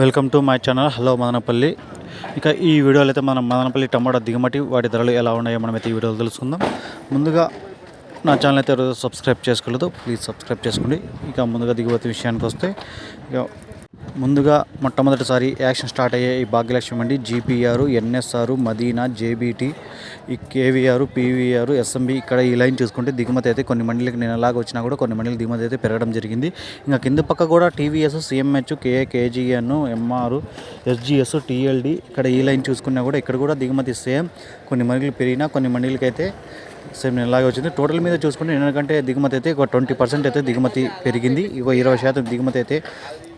Welcome to my channel. Hello Madanapalle. ఇక ఈ వీడియోలో అయితే మనం మదనపల్లి టమాటా దిగుమతి వాటి ధరలు ఎలా ఉన్నాయో మనమైతే ఈ వీడియోలో తెలుసుకుందాం. ముందుగా నా ఛానల్ అయితే సబ్స్క్రైబ్ చేసుకోలేదు ప్లీజ్ సబ్స్క్రైబ్ చేసుకోండి. ఇక ముందుగా దిగుమతి విషయానికి వస్తే ఇక ముందుగా మొట్టమొదటిసారి యాక్షన్ స్టార్ట్ అయ్యే ఈ Bhagyalakshmi mandi GPR NSR Madina JBT ఈ కేవీఆర్ పీవీఆర్ ఎస్ఎంబి ఇక్కడ ఈ లైన్ చూసుకుంటే దిగుమతి అయితే కొన్ని మండలికి నేను ఎలాగ వచ్చినా కూడా కొన్ని మండలి దిగుమతి అయితే పెరగడం జరిగింది. ఇంకా కింద పక్క కూడా TVS CMH KA KGN MR SGS TLD ఇక్కడ ఈ లైన్ చూసుకున్నా కూడా ఇక్కడ కూడా దిగుమతి సేమ్. కొన్ని మండలికి పెరిగినా కొన్ని మండలికి అయితే సేమ్ నేను ఇలాగే వచ్చింది. టోటల్ మీద చూసుకుంటే ఎందుకంటే దిగుమతి అయితే ఒక ట్వంటీ పర్సెంట్ అయితే దిగుమతి పెరిగింది. ఇక ఇరవై శాతం దిగుమతి అయితే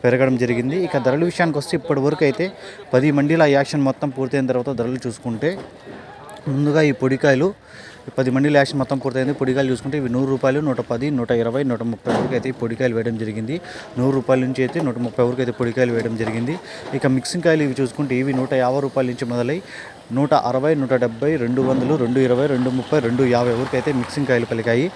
పెరగడం జరిగింది. ఇక ధరల విషయానికి వస్తే ఇప్పటి వరకు అయితే పది మండీల యాక్షన్ మొత్తం పూర్తయిన తర్వాత ధరలు చూసుకుంటే ముందుగా ఈ పొడికాయలు పది మండీల యాక్షన్ మొత్తం పూర్తయింది. పొడికాయలు చూసుకుంటే ఇవి నూరు రూపాయలు నూట పది నూట ఇరవై నూట ముప్పై వరకు అయితే పొడికాయలు వేయడం జరిగింది. నూరు రూపాయల నుంచి అయితే నూట ముప్పై వరకు అయితే పొడికాయలు వేయడం జరిగింది. ఇక మిక్సింగ్ కాయలు ఇవి చూసుకుంటే ఇవి నూట యాభై రూపాయల నుంచి మొదలై నూట అరవై నూట డెబ్బై రెండు వందలు రెండు ఇరవై రెండు ముప్పై రెండు యాభై వరకు అయితే మిక్సింగ్ కాయలు పలికాయి.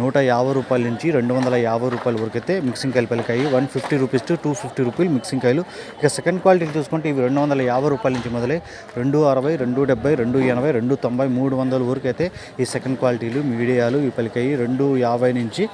నూట యాభై రూపాయల నుంచి రెండు వందల యాభై రూపాయల వరకు అయితే మిక్సింగ్ కాయలు పలికాయి. One fifty rupees to two fifty రూపీలు mixing కాయలు. ఇక సెకండ్ క్వాలిటీ చూసుకుంటే ఇవి రెండు వందల యాభై రూపాయల నుంచి మొదలై రెండు అరవై రెండు డెబ్బై రెండు ఎనభై రెండు తొంభై మూడు వందల వరకు అయితే ఈ సెకండ్ క్వాలిటీలు మీడియాలు ఇవి పలికాయి. రెండు యాభై నుంచి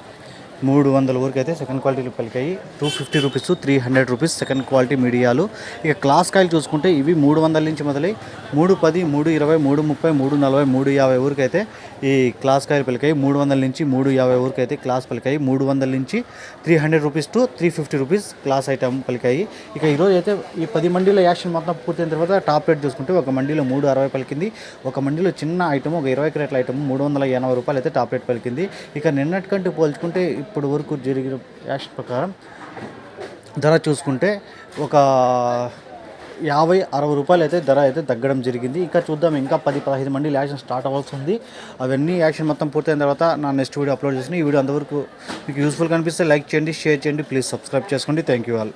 మూడు వందల వరకు అయితే సెకండ్ క్వాలిటీలు పలికాయి. Two fifty rupees three hundred rupees second quality మీడియాలు. ఇక క్లాస్ కాయలు చూసుకుంటే ఇవి మూడు వందల నుంచి మొదలై మూడు పది మూడు ఇరవై మూడు ముప్పై మూడు నలభై మూడు యాభై వరకు అయితే ఈ క్లాస్ కాయలు పలికాయి. మూడు వందల నుంచి మూడు యాభై వరకు అయితే క్లాస్ పలికాయి. మూడు వందల నుంచి three hundred rupees to three fifty rupees class item పలికాయి. ఇక ఈరోజు అయితే ఈ పది మండీల యాక్షన్ మొత్తం పూర్తయిన తర్వాత టాప్ రేట్ చూసుకుంటే ఒక మండీలో మూడు అరవై పలికింది. ఒక మండీలో చిన్న ఐటమ్ ఒక ఇరవై క్రేట్ల ఐటమ్ మూడు వందల ఎనభై రూపాయలు అయితే టాప్ రేట్ పలికింది. ఇక నిన్నటి కంటే పోల్చుకుంటే ఇప్పుడు వరకు జరిగిన యాక్షన్ ప్రకారం ధర చూసుకుంటే ఒక యాభై అరవై రూపాయలు అయితే ధర అయితే తగ్గడం జరిగింది. ఇంకా చూద్దాం ఇంకా పది పదహైదు మంది యాక్షన్ స్టార్ట్ అవ్వాల్సి ఉంది. అవన్నీ యాక్షన్ మొత్తం పూర్తయిన తర్వాత నా నెక్స్ట్ వీడియో అప్లోడ్ చేసిన ఈ వీడియో అంతవరకు మీకు యూస్ఫుల్ కనిపిస్తే లైక్ చేయండి షేర్ చేయండి ప్లీజ్ సబ్స్క్రైబ్ చేసుకోండి. Thank you all.